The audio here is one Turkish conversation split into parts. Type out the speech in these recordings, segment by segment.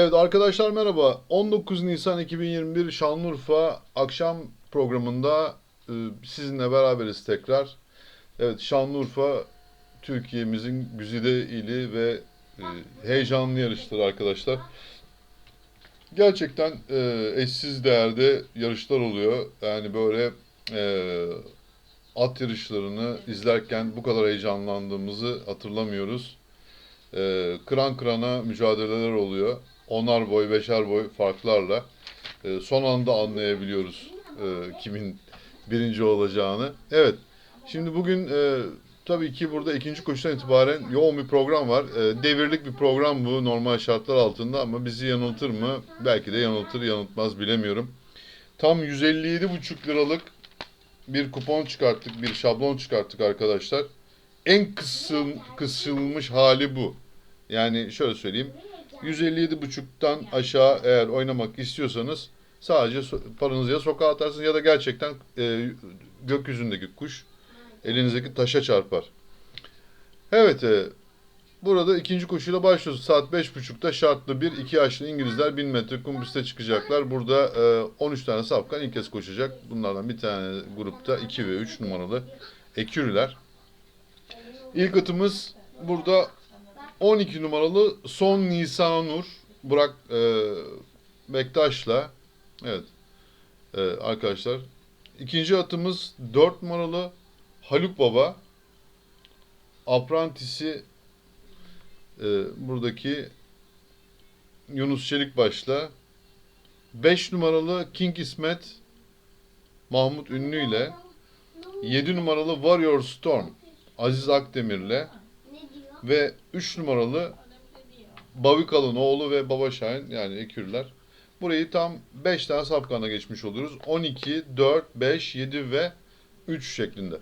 Evet arkadaşlar merhaba. 19 Nisan 2021 Şanlıurfa akşam programında e, sizinle beraberiz tekrar. Evet Şanlıurfa Türkiye'mizin güzide ili ve e, heyecanlı yarışları arkadaşlar. Gerçekten e, eşsiz değerde yarışlar oluyor. Yani böyle at yarışlarını izlerken bu kadar heyecanlandığımızı hatırlamıyoruz. Kıran kırana mücadeleler oluyor. Onar boy, beşer boy farklarla. E, son anda anlayabiliyoruz e, kimin birinci olacağını. Evet, şimdi bugün e, tabii ki burada ikinci koşudan itibaren yoğun bir program var. E, devirlik bir program bu normal şartlar altında ama bizi yanıltır mı? Belki de yanıltır, yanıltmaz bilemiyorum. Tam 157,5 liralık bir kupon çıkarttık, bir şablon çıkarttık arkadaşlar. En kısıl, kısılmış hali bu. Yani şöyle söyleyeyim. 157.5'tan aşağı eğer oynamak istiyorsanız sadece paranızı ya sokağa atarsınız ya da gerçekten e, gökyüzündeki kuş elinizdeki taşa çarpar. Evet, e, burada ikinci koşuyla başlıyoruz. Saat 5.30'da şartlı bir iki yaşlı İngilizler 1000 metre kum piste çıkacaklar. Burada e, 13 tane safkan ilk kez koşacak. Bunlardan bir tane grupta 2 ve 3 numaralı ekürüler. İlk atımız burada 12 numaralı Son Nisanur Burak e, Bektaş'la. Evet. E, arkadaşlar. İkinci atımız 4 numaralı Haluk Baba. Aprantisi e, buradaki Yunus Çelikbaş'la. 5 numaralı King İsmet Mahmut Ünlü ile. 7 numaralı Warrior Storm Aziz Akdemir'le ve 3 numaralı Bavikal'ın oğlu ve Baba Şahin yani ekürler. Burayı tam 5 tane safkana geçmiş oluyoruz. 12, 4, 5, 7 ve 3 şeklinde.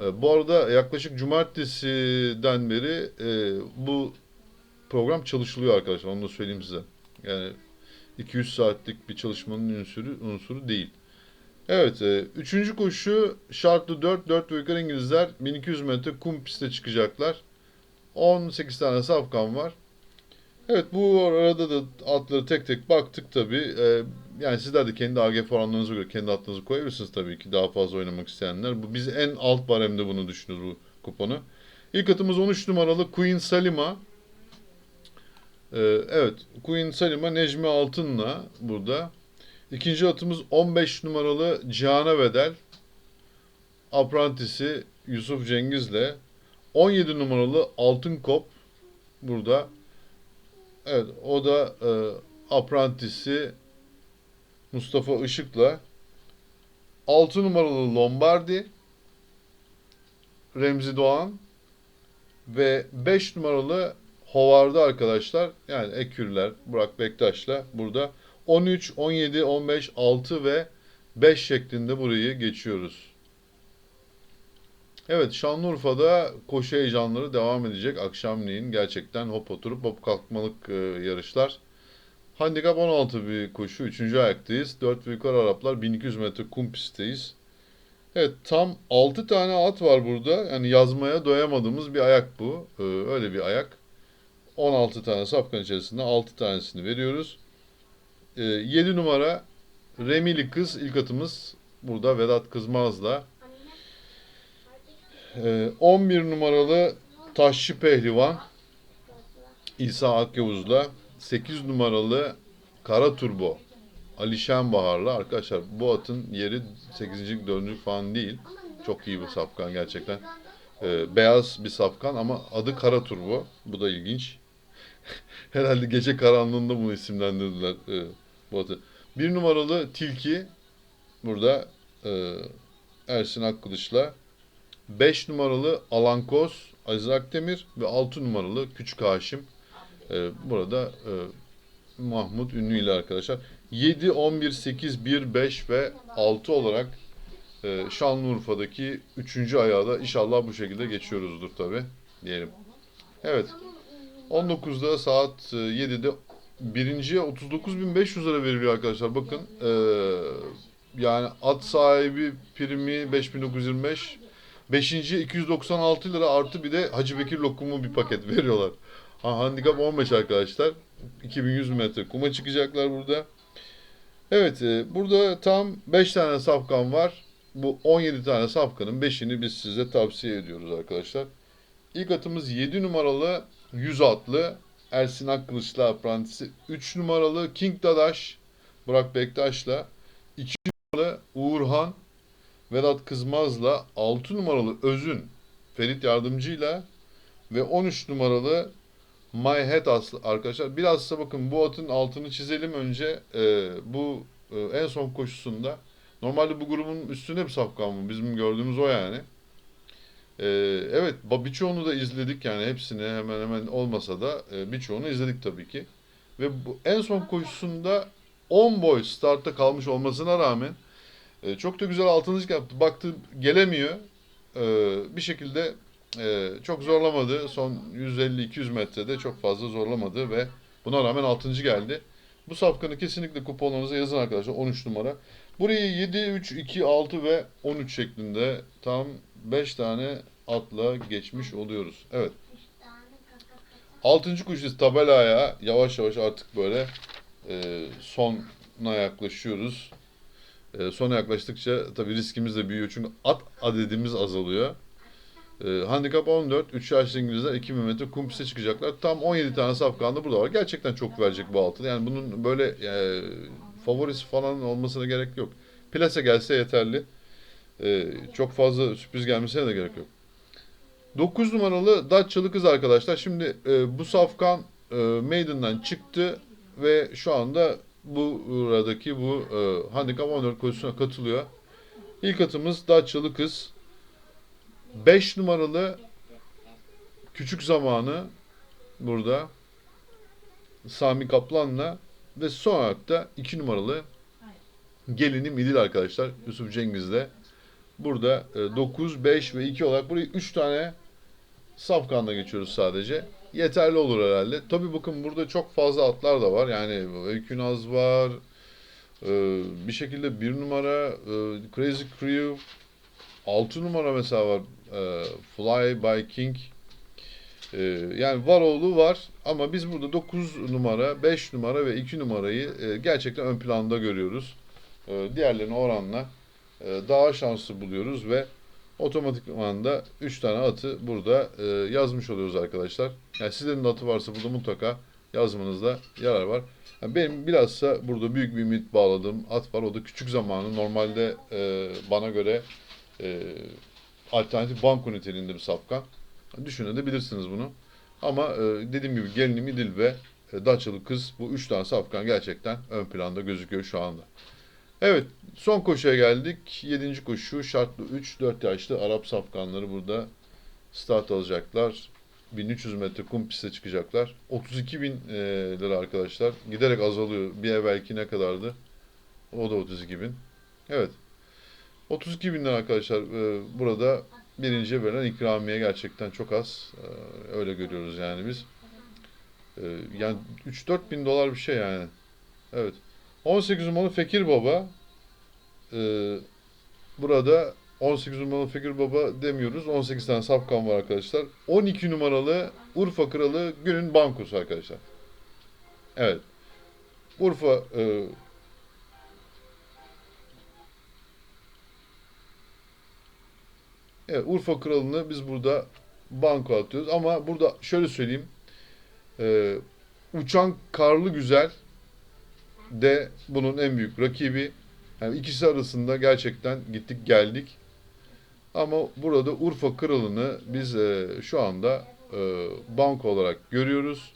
Ee, bu arada yaklaşık cumartesiden beri e, bu program çalışılıyor arkadaşlar. Onu da söyleyeyim size. Yani 200 saatlik bir çalışmanın unsuru, unsuru değil. Evet, e, üçüncü koşu şartlı 4, 4 ve yukarı İngilizler 1200 metre kum piste çıkacaklar. 18 tane safkan var. Evet bu arada da atları tek tek baktık tabii. Ee, yani sizler de kendi AGF oranlarınıza göre kendi atlarınızı koyabilirsiniz tabii ki daha fazla oynamak isteyenler. Bu biz en alt baremde bunu düşünüyoruz bu kuponu. İlk atımız 13 numaralı Queen Salima. Ee, evet Queen Salima Necmi Altın'la burada. İkinci atımız 15 numaralı Cihana Bedel. Aprantisi Yusuf Cengiz'le. 17 numaralı Altın Kop burada. Evet o da e, aprantisi Mustafa Işık'la 6 numaralı Lombardi Remzi Doğan ve 5 numaralı Hovard'ı arkadaşlar yani Ekürler Burak Bektaş'la burada 13, 17, 15, 6 ve 5 şeklinde burayı geçiyoruz. Evet Şanlıurfa'da koşu heyecanları devam edecek. Akşamleyin gerçekten hop oturup hop kalkmalık e, yarışlar. Handikap 16 bir koşu. 3. ayaktayız. 4 ve yukarı Araplar 1200 metre kum pistteyiz. Evet tam 6 tane at var burada. Yani yazmaya doyamadığımız bir ayak bu. Ee, öyle bir ayak. 16 tane safkan içerisinde 6 tanesini veriyoruz. Ee, 7 numara Remili Kız ilk atımız. Burada Vedat Kızmaz'la. Ee, 11 numaralı Taşçı Pehlivan İsa Akyavuz'la 8 numaralı Kara Turbo Ali Şenbahar'la arkadaşlar bu atın yeri 8. 4. falan değil. Çok iyi bir safkan gerçekten. Ee, beyaz bir safkan ama adı Kara Turbo. Bu da ilginç. Herhalde gece karanlığında bunu isimlendirdiler e, bu atı. Bir numaralı Tilki burada e, Ersin Akkılıç'la 5 numaralı Alankoz Aziz Akdemir ve 6 numaralı Küçük Haşim. Ee, burada e, Mahmut Ünlü ile arkadaşlar. 7, 11, 8, 1, 5 ve 6 olarak e, Şanlıurfa'daki 3. ayağı da inşallah bu şekilde geçiyoruzdur tabi diyelim. Evet. 19'da saat e, 7'de birinciye 39.500 lira veriliyor arkadaşlar. Bakın e, yani at sahibi primi 5925 Beşinci 296 lira artı bir de Hacı Bekir lokumu bir paket veriyorlar. Ha, handikap 15 arkadaşlar. 2100 metre kuma çıkacaklar burada. Evet, e, burada tam 5 tane safkan var. Bu 17 tane safkanın 5'ini biz size tavsiye ediyoruz arkadaşlar. İlk atımız 7 numaralı 100 atlı Ersin Akkılıçlı aprantisi. 3 numaralı King Dadaş Burak Bektaş'la 2 numaralı Uğurhan Vedat Kızmaz'la 6 numaralı Özün Ferit Yardımcı'yla ve 13 numaralı My Head aslı arkadaşlar. Bilhassa bakın bu atın altını çizelim önce. Ee, bu e, en son koşusunda normalde bu grubun üstünde bir safkan mı? Bizim gördüğümüz o yani. Ee, evet birçoğunu da izledik yani hepsini hemen hemen olmasa da e, birçoğunu izledik tabii ki. Ve bu en son koşusunda 10 boy startta kalmış olmasına rağmen e, çok da güzel altıncılık yaptı. Baktı gelemiyor. E, bir şekilde e, çok zorlamadı. Son 150-200 metrede çok fazla zorlamadı ve buna rağmen 6. geldi. Bu safkanı kesinlikle kuponlarınıza yazın arkadaşlar 13 numara. Burayı 7, 3, 2, 6 ve 13 şeklinde tam 5 tane atla geçmiş oluyoruz. Evet. Altıncı kuşuz tabelaya yavaş yavaş artık böyle e, sona yaklaşıyoruz. E, sona yaklaştıkça tabii riskimiz de büyüyor çünkü at adedimiz azalıyor. E, handikap 14, 3 yaşlı İngilizler 2000 metre kum piste çıkacaklar. Tam 17 tane safkan da burada var. Gerçekten çok verecek bu altılı. Yani bunun böyle e, favorisi falan olmasına gerek yok. Plase gelse yeterli. E, çok fazla sürpriz gelmesine de gerek yok. 9 numaralı Datçalı kız arkadaşlar. Şimdi e, bu safkan e, Maiden'dan çıktı ve şu anda bu buradaki bu e, handikap 14 koşusuna katılıyor. İlk atımız Datçalı kız. 5 numaralı küçük zamanı burada Sami Kaplan'la ve son olarak da 2 numaralı gelini Midil arkadaşlar Yusuf Cengiz'le. Burada 9, 5 ve 2 olarak burayı 3 tane safkanla geçiyoruz sadece. Yeterli olur herhalde. Tabi bakın burada çok fazla atlar da var. Yani Öykünaz var. Ee, bir şekilde bir numara e, Crazy Crew 6 numara mesela var. Ee, Fly by King. Ee, yani Varoğlu var ama biz burada 9 numara, 5 numara ve 2 numarayı e, gerçekten ön planda görüyoruz. Ee, diğerlerine oranla e, daha şanslı buluyoruz ve otomatikman da 3 tane atı burada e, yazmış oluyoruz arkadaşlar. Yani sizlerin de atı varsa burada mutlaka yazmanızda yarar var. Yani benim bilhassa burada büyük bir ümit bağladığım at var. O da küçük zamanı. Normalde e, bana göre e, alternatif banko niteliğinde bir safkan. Düşünebilirsiniz bunu. Ama e, dediğim gibi gelinim İdil ve e, Daçalı kız bu üç tane safkan gerçekten ön planda gözüküyor şu anda. Evet son koşuya geldik. Yedinci koşu şartlı 3-4 yaşlı Arap safkanları burada start alacaklar. 1300 metre kum piste çıkacaklar. 32 bin e, lira arkadaşlar. Giderek azalıyor. Bir evvelki ne kadardı? O da 32 bin. Evet. 32 bin lira arkadaşlar. E, burada birinciye verilen ikramiye gerçekten çok az. E, öyle görüyoruz yani biz. E, yani 3-4 bin dolar bir şey yani. Evet. 18 numaralı Fekir Baba. E, burada 18 numaralı Fekir Baba demiyoruz. 18 tane safkan var arkadaşlar. 12 numaralı Urfa Kralı günün bankosu arkadaşlar. Evet. Urfa e, Evet, Urfa Kralı'nı biz burada banko atıyoruz. Ama burada şöyle söyleyeyim. E, uçan Karlı Güzel de bunun en büyük rakibi. Yani ikisi arasında gerçekten gittik geldik. Ama burada Urfa Kralı'nı biz e, şu anda e, banko olarak görüyoruz.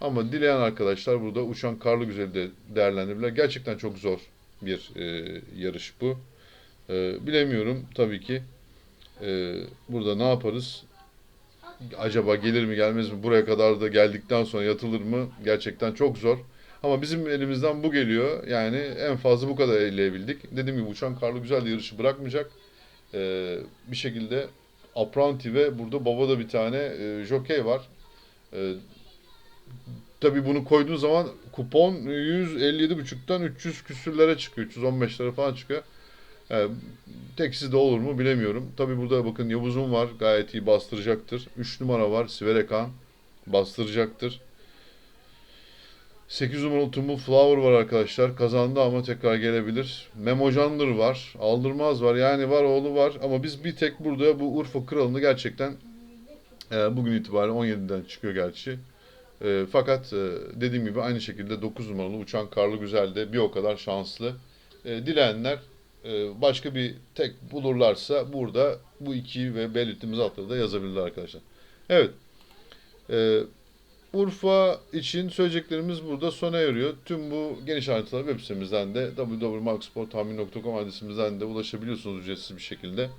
Ama dileyen arkadaşlar burada Uçan Karlı Güzel'i de değerlendirirler. Gerçekten çok zor bir e, yarış bu. E, bilemiyorum tabii ki. E, burada ne yaparız? Acaba gelir mi gelmez mi? Buraya kadar da geldikten sonra yatılır mı? Gerçekten çok zor. Ama bizim elimizden bu geliyor. Yani en fazla bu kadar elleyebildik. Dediğim gibi Uçan Karlı Güzel yarışı bırakmayacak. Ee, bir şekilde Apranti ve burada babada bir tane e, jockey var. Ee, tabii bunu koyduğun zaman kupon 157,5'tan 300 küsürlere çıkıyor. 315 falan çıkıyor. Yani, teksiz de olur mu bilemiyorum. Tabii burada bakın Yavuz'un var. Gayet iyi bastıracaktır. 3 numara var. Siverekan bastıracaktır. 8 numaralı Tumul Flower var arkadaşlar. Kazandı ama tekrar gelebilir. Memo Candır var. Aldırmaz var. Yani var oğlu var. Ama biz bir tek burada bu Urfa Kralı'nı gerçekten e, bugün itibariyle 17'den çıkıyor gerçi. E, fakat e, dediğim gibi aynı şekilde 9 numaralı Uçan Karlı Güzel de bir o kadar şanslı. E, dileyenler e, başka bir tek bulurlarsa burada bu iki ve belirttiğimiz atları da yazabilirler arkadaşlar. Evet. E, Urfa için söyleyeceklerimiz burada sona eriyor. Tüm bu geniş ayrıntılar web sitemizden de www.marksporttahmin.com adresimizden de ulaşabiliyorsunuz ücretsiz bir şekilde.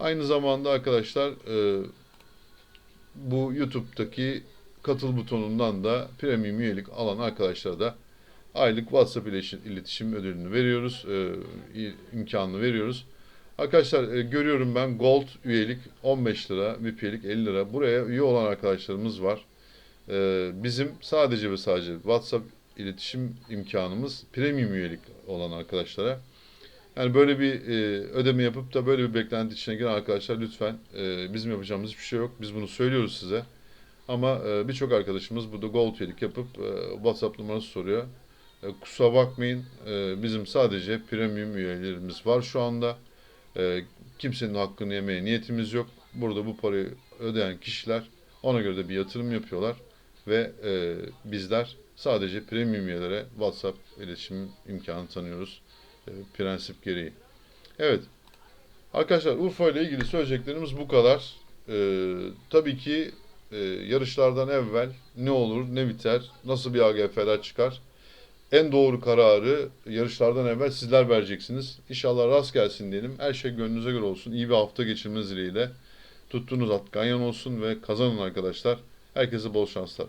Aynı zamanda arkadaşlar e, bu YouTube'daki katıl butonundan da premium üyelik alan arkadaşlara da aylık WhatsApp iletişim, ödülünü veriyoruz, e, imkanını veriyoruz. Arkadaşlar e, görüyorum ben Gold üyelik 15 lira, VIP üyelik 50 lira. Buraya üye olan arkadaşlarımız var. E, bizim sadece ve sadece WhatsApp iletişim imkanımız premium üyelik olan arkadaşlara. Yani böyle bir e, ödeme yapıp da böyle bir beklenti içine giren arkadaşlar lütfen e, bizim yapacağımız hiçbir şey yok. Biz bunu söylüyoruz size. Ama e, birçok arkadaşımız burada gold üyelik yapıp e, WhatsApp numarası soruyor. E, kusura bakmayın. e, bizim sadece premium üyelerimiz var şu anda. E, kimsenin hakkını yemeye niyetimiz yok. Burada bu parayı ödeyen kişiler ona göre de bir yatırım yapıyorlar. Ve e, bizler sadece premium üyelere WhatsApp iletişim imkanı tanıyoruz. E, prensip gereği. Evet. Arkadaşlar Urfa ile ilgili söyleyeceklerimiz bu kadar. E, tabii ki e, yarışlardan evvel ne olur, ne biter, nasıl bir AGF'ler çıkar. En doğru kararı yarışlardan evvel sizler vereceksiniz. İnşallah rast gelsin diyelim. Her şey gönlünüze göre olsun. İyi bir hafta geçirmeniz dileğiyle. Tuttuğunuz at ganyan olsun ve kazanın arkadaşlar. Herkese bol şanslar.